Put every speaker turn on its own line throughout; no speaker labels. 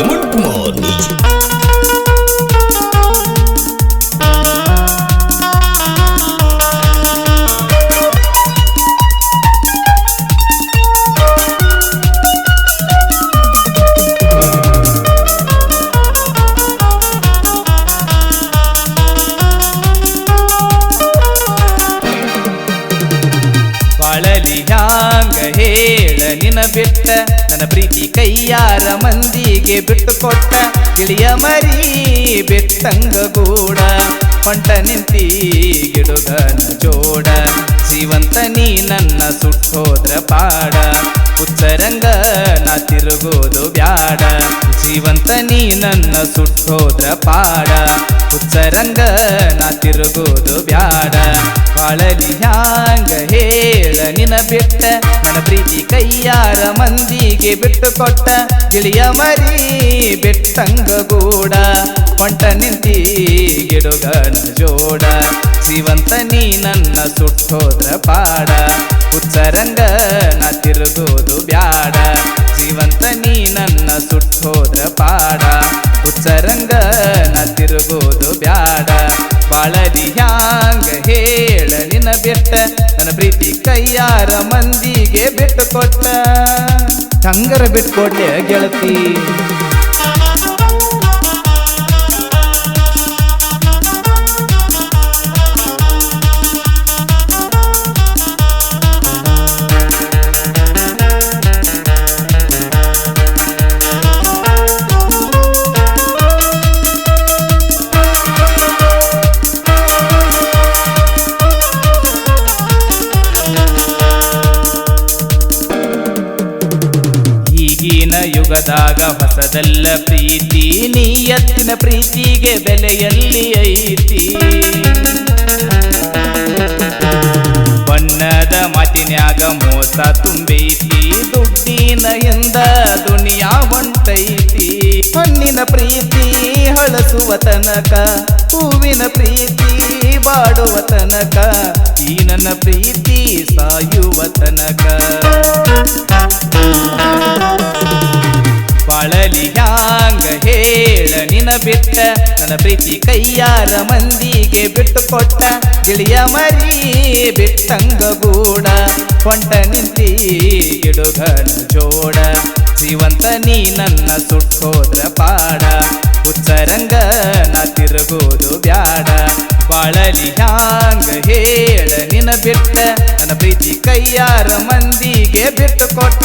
ಎಮನ್ ಕುಮಾರ್
ನಿನ ಬಿಟ್ಟ ನನ್ನ ಪ್ರೀತಿ ಕೈಯಾರ ಮಂದಿಗೆ ಬಿಟ್ಟು ಕೊಟ್ಟ ಗಿಳಿಯ ಮರಿ ಬಿಟ್ಟಂಗ ಗೂಡ ಹೊಂಟ ನಿಂತಿ ಗಿಡುಗನ ಜೋಡ. ಜೀವಂತ ನೀ ನನ್ನ ಸುಟ್ಟೋದ್ರ ಪಾಡ. ಉತ್ತರಂಗ ನಾ ತಿರುಗೋದು ಬ್ಯಾಡ. ಜೀವಂತ ನೀ ನನ್ನ ಸುಟ್ಟೋದ್ರ ಪಾಡ. ಉತ್ತರಂಗ ನಾ ತಿರುಗೋದು ಬ್ಯಾಡ. ಬಾಳಲಿ ಹ್ಯಾಂಗ ಹೇಳ ನಿನ ಬಿಟ್ಟ. ನನ್ನ ಪ್ರೀತಿ ಕೈಯಾರ ಮಂದಿಗೆ ಬಿಟ್ಟು ಕೊಟ್ಟ ಗಿಳಿಯ ಮರಿ ಬಿಟ್ಟಂಗ ಗೂಡ. ಹೊಂಟ ನಿಂತಿ ಗಿಡುಗನ ಜೋಡ. ಜೀವಂತ ನೀ ನನ್ನ ಸುಟ್ಟೋದ್ರ ಪಾಡ. ಹುಚ್ಚರಂಗ ನಾ ತಿರುಗೋದು ಬ್ಯಾಡ. ಜೀವಂತ ನೀ ನನ್ನ ಸುಟ್ಟೋದ್ರ ತಿರುಗೋದು ಬ್ಯಾಡ. ಬಾಳದಿ ಹ್ಯಾಂಗ ಹೇಳ ನಿನ್ನ ಬೆಟ್ಟ. ನನ್ನ ಪ್ರೀತಿ ಕೈಯಾರ ಮಂದಿಗೆ ಬಿಟ್ಟು ಕೊಟ್ಟ ತಂಗರ ಬಿಟ್ಕೊಡ್ಲೆ ಗೆಳತಿ. ಯುಗದಾಗ ಹೊಸದಲ್ಲ ಪ್ರೀತಿ. ನೀ ಎತ್ತಿನ ಪ್ರೀತಿಗೆ ಬೆಲೆಯಲ್ಲಿ ಐತಿ. ಬಣ್ಣದ ಮಾತಿನ್ಯಾಗ ಮೋಸ ತುಂಬೈತಿ. ದುಡ್ಡಿನ ಎಂದ ದುನಿಯಾ ಹೊಂಟೈತಿ. ಹಣ್ಣಿನ ಪ್ರೀತಿ ಹಳಸುವ ತನಕ, ಹೂವಿನ ಪ್ರೀತಿ ಬಾಡುವ ತನಕ, ಈ ನನ್ನ ಪ್ರೀತಿ ಸಾಯುವ ತನಕ. ಬಿಟ್ಟ. ನನ್ನ ಪ್ರೀತಿ ಕೈಯಾರ ಮಂದಿಗೆ ಬಿಟ್ಟು ಕೊಟ್ಟ ಗಿಳಿಯ ಮರಿ ಬಿಟ್ಟಂಗ ಗೂಡ. ಕೊಂಟ ನಿಂತಿ ಗಿಡುಗನ ಜೋಡ. ಜೀವಂತ ನೀ ನನ್ನ ಸುಟ್ಟೋದ್ರ ಪಾಡ. ಉತ್ತರಂಗ ನಾ ತಿರುಗೋದು ಬ್ಯಾಡ. ಬಾಳಲಿ ಹ್ಯಾಂಗ ಹೇಳ ನಿನ ಬಿಟ್ಟ. ನನ್ನ ಪ್ರೀತಿ ಕೈಯಾರ ಮಂದಿಗೆ ಬಿಟ್ಟು ಕೊಟ್ಟ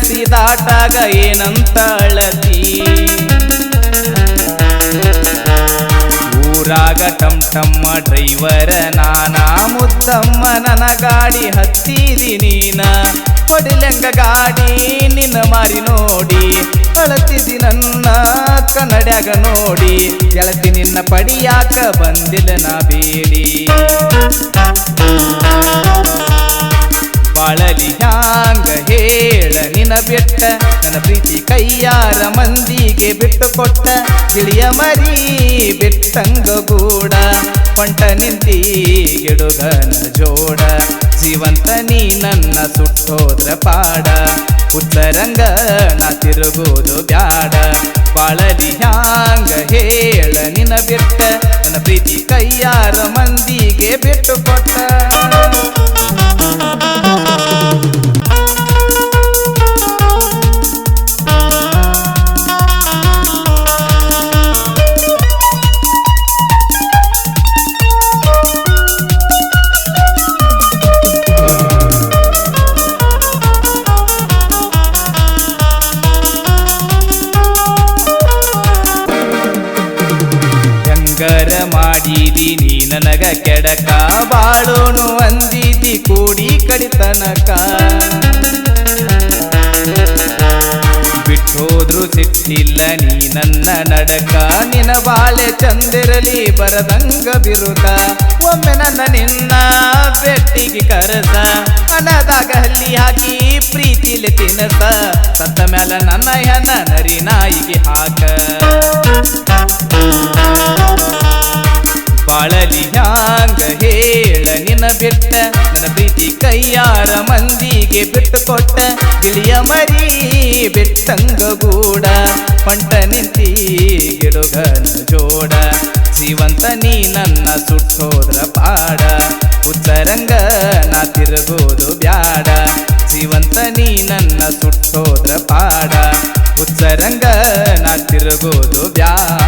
ಊರಗಸಿ ದಾಟಾಗ ಏನಂತ ಅಳತಿ ಊರಾಗ ಟಮ್ ಟಮ್ಮ ಡ್ರೈವರ ನಾನಾ ಮುದ್ದಮ್ಮ ನನ್ನ ಗಾಡಿ ಹತ್ತಿದಿ ನೀನ. ಹೊಡಿಲೆಂಗ ಗಾಡಿ ನಿನ್ನ ಮಾರಿ ನೋಡಿ. ಅಳತಿದಿ ನನ್ನ ಕನ್ನಡ್ಯಾಗ ನೋಡಿ. ಗೆಳತಿ ನಿನ್ನ ಪಡಿಯಾಕ ಬಂದಿಲ್ಲ ನಾ ಬೇಡಿ. ಬಾಳಲಿ ಹ್ಯಾಂಗ ಹೇಳ. ನಿನ ಬಿಟ್ಟ, ನನ್ನ ಪ್ರೀತಿ ಕೈಯಾರ ಮಂದಿಗೆ ಬಿಟ್ಟು ಕೊಟ್ಟ ಗಿಳಿಯ ಮರಿ ಬಿಟ್ಟಂಗ ಗೂಡ, ಹೊಂಟ ನಿಂತಿ ಗಿಡುಗನ ಜೋಡ, ಜೀವಂತ ನೀ ನನ್ನ ಸುಟ್ಟೋದ್ರ ಪಾಡ, ಉತ್ತರಂಗ ನಾ ತಿರುಗೋದು ಬ್ಯಾಡ, ಬಾಳಲಿ ಹ್ಯಾಂಗ ಹೇಳ ನಿನ ಬಿಟ್ಟ, ನನ್ನ ಪ್ರೀತಿ ಕೈಯಾರ ಮಂದಿಗೆ ಬಿಟ್ಟು ಕೊಟ್ಟ ಹೆಂಗರ ಮಾಡಿದಿ ನೀ ನನಗ ಕೆಡಕ. ಬಾಳೋನು ಕೂಡಿ ಕಡಿತನಕ. ಬಿಟ್ಟೋದ್ರು ಸಿಟ್ಟಿಲ್ಲ ನೀ ನನ್ನ ನಡಕ. ನಿನ ಬಾಳೆ ಚಂದಿರಲಿ ಬರದಂಗ ಬಿರುದ ಒಮ್ಮೆ ನನ್ನ ನಿನ್ನ ಬೆಟ್ಟಿಗೆ ಕರಸ. ಹಣದಾಗ ಹಲ್ಲಿ ಹಾಕಿ ಪ್ರೀತಿಲಿ ತಿನ್ನಸ ಸತ್ತ ಮ್ಯಾಲ ನನ್ನ ಹೆನ ನರಿ ನಾಯಿಗೆ ಹಾಕ. ಬಾಳಲಿ ಹ್ಯಾಂಗ ಹೇಳ ನಿನ ಬಿಟ್ಟ ನನ್ನ ಪ್ರೀತಿ ಕೈಯಾರ ಮಂದಿಗೆ ಬಿಟ್ಟು ಕೊಟ್ಟ ಗಿಳಿಯ ಮರಿ ಬಿಟ್ಟಂಗ ಗೂಡ. ಪಂಟ ನಿಂತಿ ಗಿಡುಗನ ಜೋಡ. ಜೀವಂತ ನೀ ನನ್ನ ಸುಟ್ಟೋದ್ರ ಪಾಡ. ಉತ್ತರಂಗ ನಾ ತಿರುಗೋದು ಬ್ಯಾಡ. ಜೀವಂತ ನೀ ನನ್ನ ಸುಟ್ಟೋದ್ರ ಪಾಡ. ಉತ್ತರಂಗ ನಾ ತಿರುಗೋದು ಬ್ಯಾಡ